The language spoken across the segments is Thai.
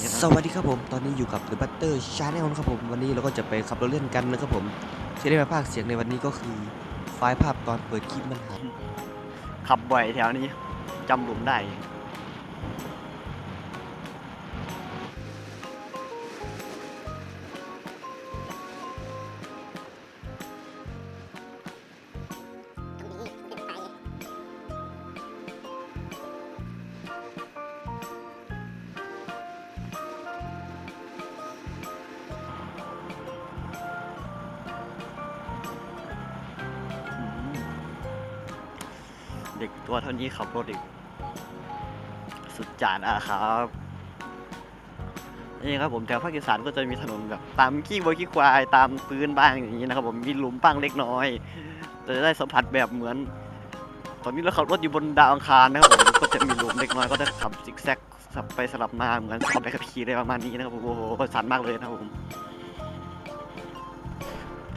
สวัสดีครับผม ตอนนี้อยู่กับ The Butter Channel นะครับผม วันนี้เราก็จะไปขับรถเล่นกันนะครับผมที่ได้มาพากย์เสียงในวันนี้ก็คือ ไฟล์ภาพตอนเปิดคลิปมันหายขับบ่อยแถวนี้จำหลุมได้ เด็กตัวเท่านี้ขับรถอีก สุดจานอะครับนี่ครับผมแถวภาคอีสานก็จะมีถนนแบบตามขี้วัวขี้ควายตามพื้นบ้างอย่างนี้นะครับ ผมมีหลุมบ้างเล็กน้อยจะได้สัมผัสแบบเหมือน ตอนนี้เราขับรถอยู่บนดาวอังคารนะครับผมก็จะมีหลุมเล็กน้อยก็จะขับซิกแซกสับไปสลับมาเหมือนขับไปขับขี่อะไรประมาณนี้นะครับผมโอ้โหสันมากเลยนะครับผม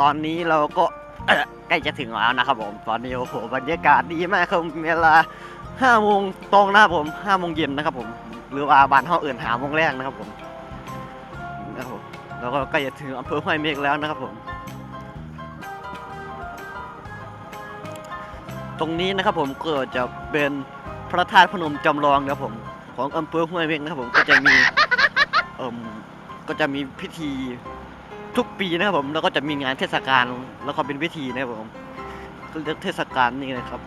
ตอนนี้เราก็ ล้จะถึงแล้วนะครับผมตอนนี้โอ้โหบรรยากาศดีมากครับเวลาห้าโมงตรงนะครับผมห้าโมงเย็นนะครับผมหรือว่าบ้านห้องอื่นหาโมงแรกนะครับผมนะครับผมแล้วก็ใกล้จะถึงอำเภอห้วยเมฆแล้วนะครับผม ตรงนี้นะครับผมก็จะเป็นพระธาตุพนมจำลองนะครับผม ของอำเภอห้วยเมฆนะครับผมก็จะมีเอ่มก็จะมีพิธี ทุกปีนะครับผมแล้วก็จะมีงานเทศกาลแล้วก็เป็นพิธีนะครับผมก็เรียกเทศกาลนี่นะครับ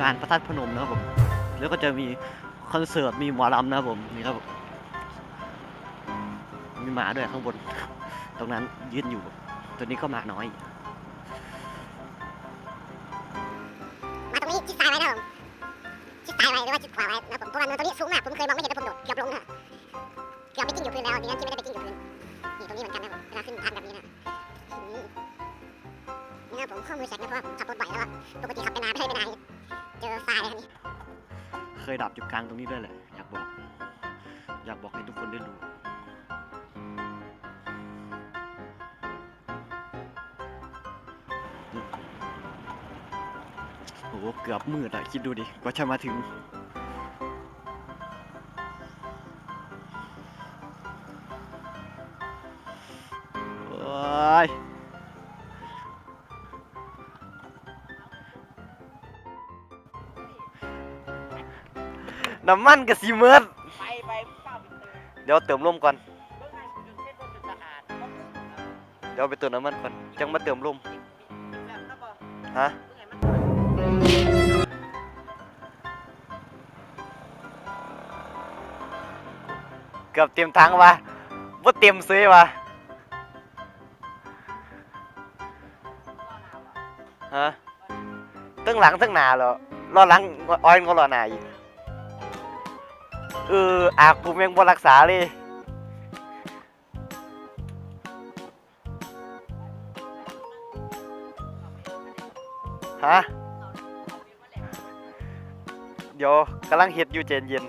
งานพระธาตุพนมนะครับผม แล้วก็จะมีคอนเสิร์ตมีหมอลำนะครับผมนี่ครับมีหมาด้วยข้างบน ตรงนั้นยืนอยู่ ตัวนี้ก็หมาน้อยมาตรงนี้ชิดซ้ายไว้นะผมชิดซ้ายไว้หรือว่าชิดขวาไว้นะผมเพราะว่าเนินตรงนี้สูงมากผมเคยมองไม่เห็นแต่ผมโดดเกือบลงนะเกือบไปกิ้งอยู่พื้นแล้วดีนั้นที่ไม่ได้ไปกิ้งอยู่พื้น นี่ตรงนี้เหมือนกันนะผมเวลาขึ้นทางแบบนี้นะนี่นะครับผมข้อมือแฉกนะเพราะว่าผมขับรถบ่อยแล้วปกติขับไปนาไม่ได้ไปนาเจอทรายเลยนนี้เคยดับอยู่กลางตรงนี้ด้วยแหละอยากบอก อยากบอกให้ทุกคนได้รู้โอ้เกือบมืดอะคิดดูดิ กว่าจะมาถึง อ้ยน้ำมันกับซีเมิร์ดไปไปเป้าไปเติมเดี๋ยวเติมลมก่อนเมื่อไงคุณจะเช็ดรถเป็นสะอาดเพราะมึงเดี๋ยวไปเติมน้ำมันก่อนจังมาเติมลมแบบนั้นบ่ฮะ เมื่อไงมันเกือบเต็มทั้งวะว่าเต็มซื้อวะ ทั้งหลังทั้งหนาเหรอรอหลังอ้อยก็รอหนาอีกเอออากูยังบ่รักษาเลยฮะเดี๋ยวกำลังเห็ดอยู่เจนเย็น